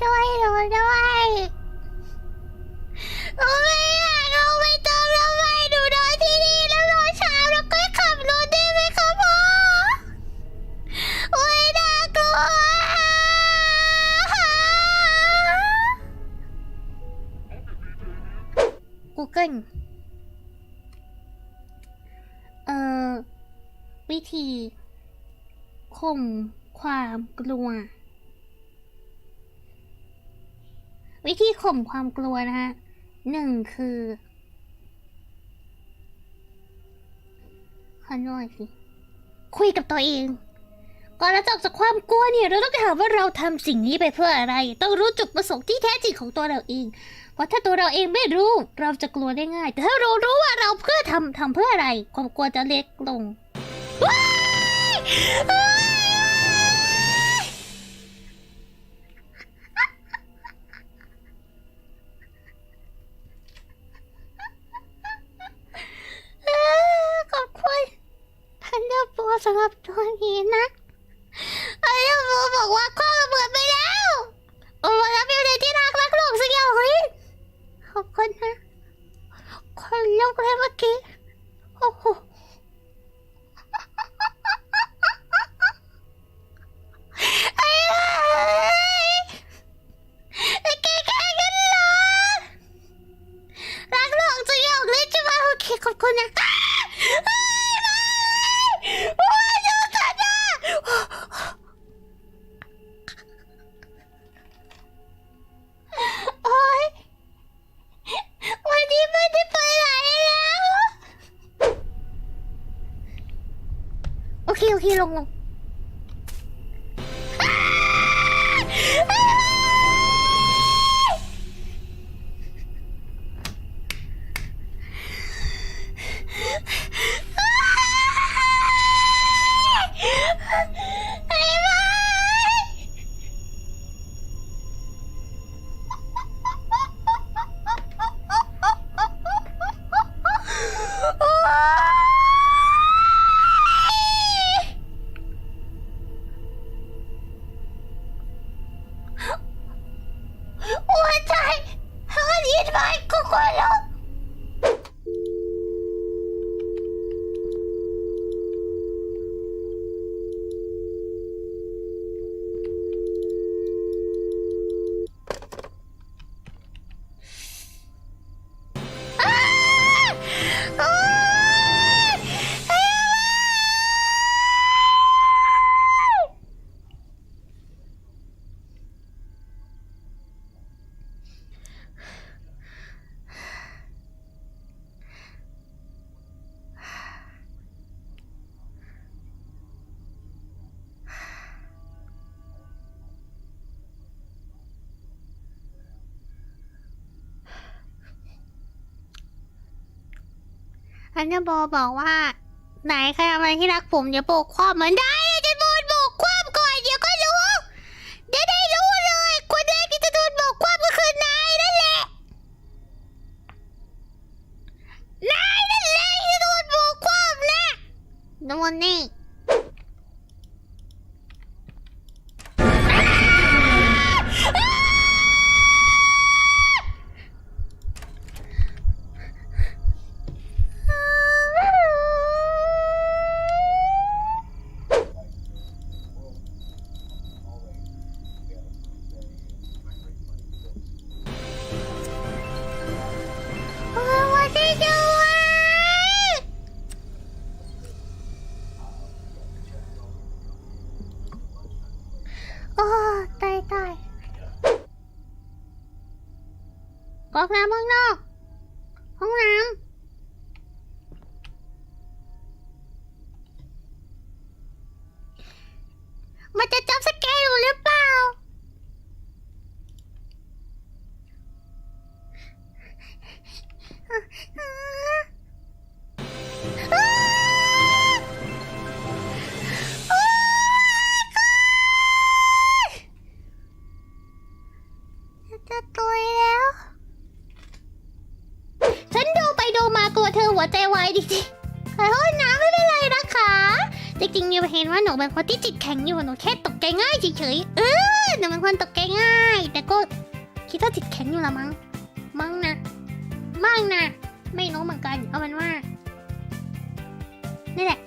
ช่วยหนูด้วยหนูไม่อยากลงไปเติมน้ำมันหนูนอนที่นี่แล้วรอเช้าแล้วก็ขับรถได้ไหมคะพ่อโอ้ยน่ากลัว Google เอ่อ วิธีข่มความกลัว วิธีข่มความกลัวนะคะหนึ่งคือ ขอหน่อยสิ คุยกับตัวเอง ก่อนเราจะออกจากความกลัวเนี่ยเราต้องถามว่าเราทำสิ่งนี้ไปเพื่ออะไร ต้องรู้จุดประสงค์ที่แท้จริงของตัวเราเอง เพราะถ้าตัวเราเองไม่รู้ เราจะกลัวได้ง่าย แต่ถ้าเรารู้ว่าเราเพื่อทำทำเพื่ออะไร ความกลัวจะเล็กลงว้ายว้าย สำหรับตัวนี้นะทันเดอร์โปรบอกว่าข้อระเบิดไปแล้วโอ้แล้วเป็นเดที่รักรักหลงสักอย่างเฮ้ยขอบคุณนะคนลุกเลยเมื่อกี้โอ้โหไอ้เอ้ยไอ้ เคโอเคลงลง มันยิ อันนี้บอบอกว่า ไหนใครทำอะไรที่รักผมเดี๋ยวโบกความเหมือนได้จะโดนโบกความก่อนเดี๋ยวก็รู้เดี๋ยวได้รู้เลยคนแรกที่จะโดนโบกความก็คือนายนั่นแหละนายนั่นแหละที่โดนโบกความนะโดนนี่ อวันที่จะไว้โอ้ หัวใจวายจริงๆขอโทษนะไม่เป็นไรนะคะ จริงๆนิวเห็นว่าหนูเป็นคนที่จิตแข็งอยู่หนูแค่ตกใจง่ายเฉยๆเออหนูเป็นคนตกใจง่าย แต่ก็คิดว่าจิตแข็งอยู่ละมั้งมั้งนะมั้งนะไม่รู้เหมือนกัน เอาเป็นว่านี่แหละ